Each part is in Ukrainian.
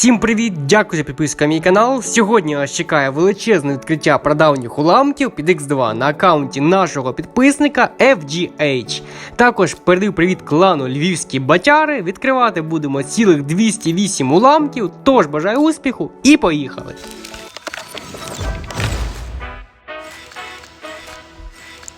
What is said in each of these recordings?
Всім привіт! Дякую за підписку на мій канал. Сьогодні нас чекає величезне відкриття прадавніх уламків під X2 на аккаунті нашого підписника FGH. Також передаю привіт клану Львівські Батяри. Відкривати будемо цілих 208 уламків. Тож бажаю успіху і поїхали!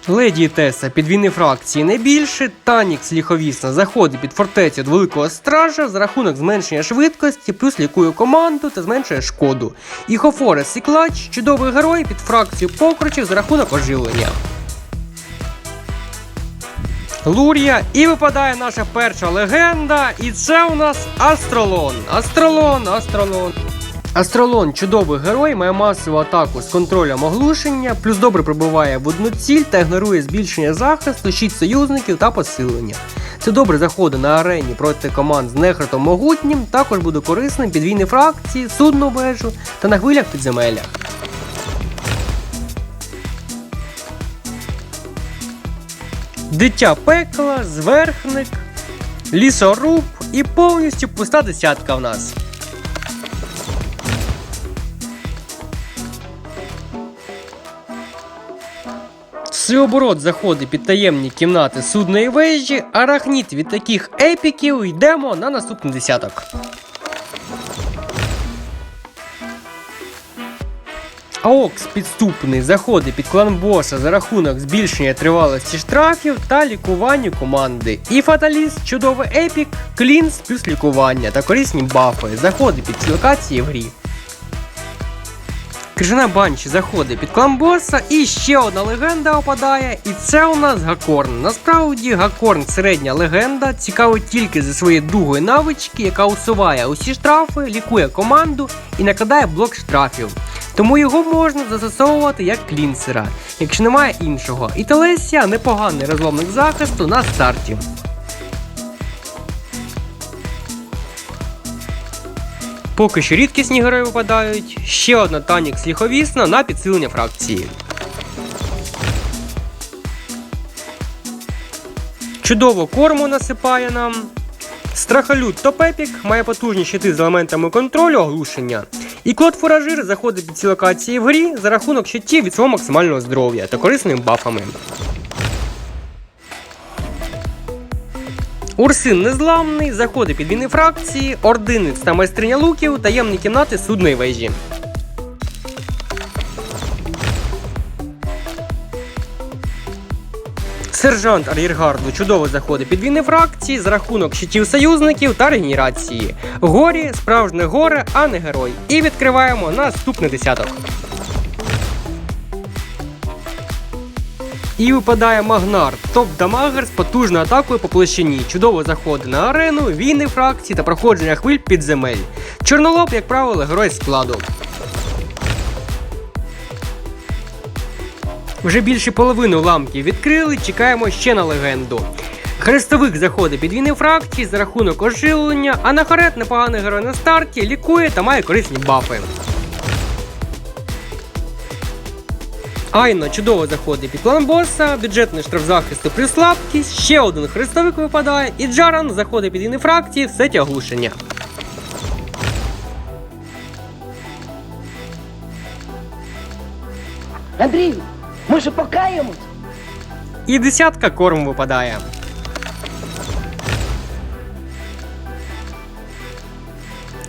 Леді Теса під війни фракції не більше. Танікс ліховісно заходить під фортецю від великого стража за рахунок зменшення швидкості, плюс лікує команду та зменшує шкоду. І Хофорес Сіклач чудовий герой під фракцію покручів за рахунок оживлення. Лурія, і випадає наша перша легенда, і це у нас Астролон. Астролон, Астролон. Астролон чудовий герой, має масову атаку з контролем оглушення, плюс добре пробиває в одну ціль та ігнорує збільшення захисту, щит союзників та посилення. Це добре заходить на арені проти команд з нехротом могутнім, також буде корисним під війни фракції, судну вежу та на хвилях підземеллях. Дитя пекла, зверхник, лісоруб і повністю пуста десятка в нас. Всеоборот заходить під таємні кімнати судної вежі, арахніт від таких епіків йдемо на наступний десяток. Аокс підступний заходить під клан боса за рахунок збільшення тривалості штрафів та лікування команди. І фаталіст чудовий епік, клінс плюс лікування та корисні бафи заходить під ці локації в грі. Крижана Банші заходить під клан боса, і ще одна легенда опадає, і це у нас Гакорн. Насправді Гакорн середня легенда, цікавить тільки за своєю дугою навички, яка усуває усі штрафи, лікує команду і накладає блок штрафів. Тому його можна застосовувати як клінсера, якщо немає іншого. І Телесія непоганий розломник захисту на старті. Поки що рідкісні герої випадають. Ще одна Танікс ліховісна на підсилення фракції. Чудово корму насипає нам. Страхолюд топ-епік має потужні щити з елементами контролю оглушення. І Клод Фуражир заходить під ці локації в грі за рахунок щитів від свого максимального здоров'я та корисними бафами. Урсин незламний, заходить під війни фракції, ординець та майстриня луків, таємні кімнати судної вежі. Сержант ар'єргарду чудово заходить під війни фракції за рахунок щитів союзників та регенерації. Горі справжнє горе, а не герой. І відкриваємо наступний десяток. І випадає Магнар, топ-дамагер з потужною атакою по площині. Чудово заходить на арену, війни фракції та проходження хвиль підземель. Чорнолоб, як правило, герой складу. Вже більше половини уламків відкрили, чекаємо ще на легенду. Хрестовик заходить під війни фракції за рахунок оживлення, а Нахарет непоганий герой на старті, лікує та має корисні бафи. Айно чудово заходить під план боса, бюджетний штраф захисту при слабкість, ще один хрестовик випадає, і Джаран заходить під війни фракції в сеті оглушення. Андрій, може покаємось? І десятка корм випадає.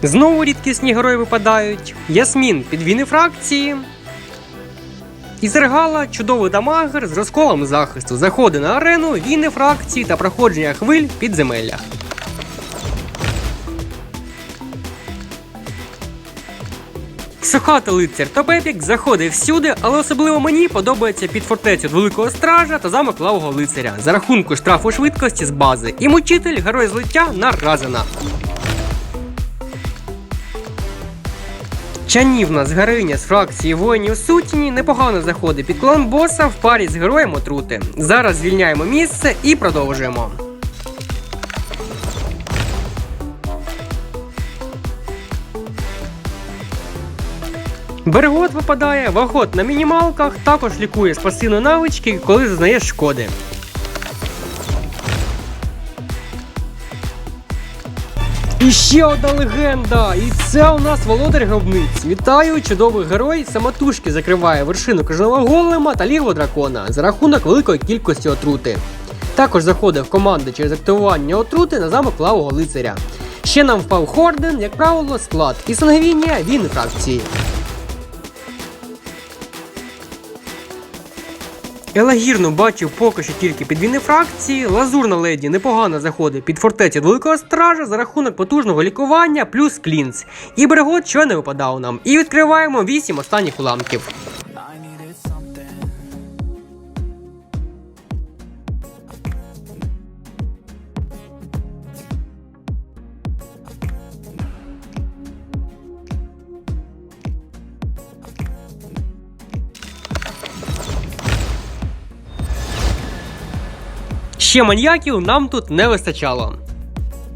Знову рідкісні герої випадають. Ясмін під війни фракції. І Зергала чудовий дамагер з розколом захисту. Заходить на арену, війни фракції та проходження хвиль в підземеллях. Сухати лицар та Пепік заходить всюди, але особливо мені подобається під фортецю Великого Стража та замок лавого лицаря за рахунку штрафу швидкості з бази. І мучитель герой злиття на Разена. Чанівна з героїня з фракції воїнів сутіні непогано заходить під клан боса в парі з героєм отрути. Зараз звільняємо місце і продовжуємо. Бергот випадає, вагот на мінімалках, також лікує з пасивної навички, коли зазнає шкоди. І ще одна легенда. І це у нас володар гробниць. Вітаю, чудовий герой. Самотужки закриває вершину крижаного голема та лігу дракона за рахунок великої кількості отрути. Також заходив команди через активування отрути на замок лавого лицаря. Ще нам впав Хорден, як правило, склад і Сангвінія він фракції. Елагірну бачив поки що тільки підвійні фракції. Лазурна леді непогано заходить під фортецю Великого Стража за рахунок потужного лікування плюс клінц. І берегот що не випадав нам. І відкриваємо 8 останніх уламків. Ще маньяків нам тут не вистачало.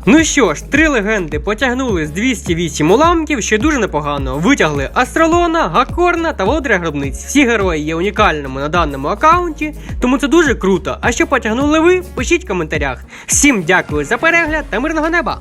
Ну що ж, три легенди потягнули з 208 уламків, що дуже непогано. Витягли Астролона, Гакорна та Володаря Гробниць. Всі герої є унікальними на даному аккаунті, тому це дуже круто. А що потягнули ви? Пишіть в коментарях. Всім дякую за перегляд та мирного неба!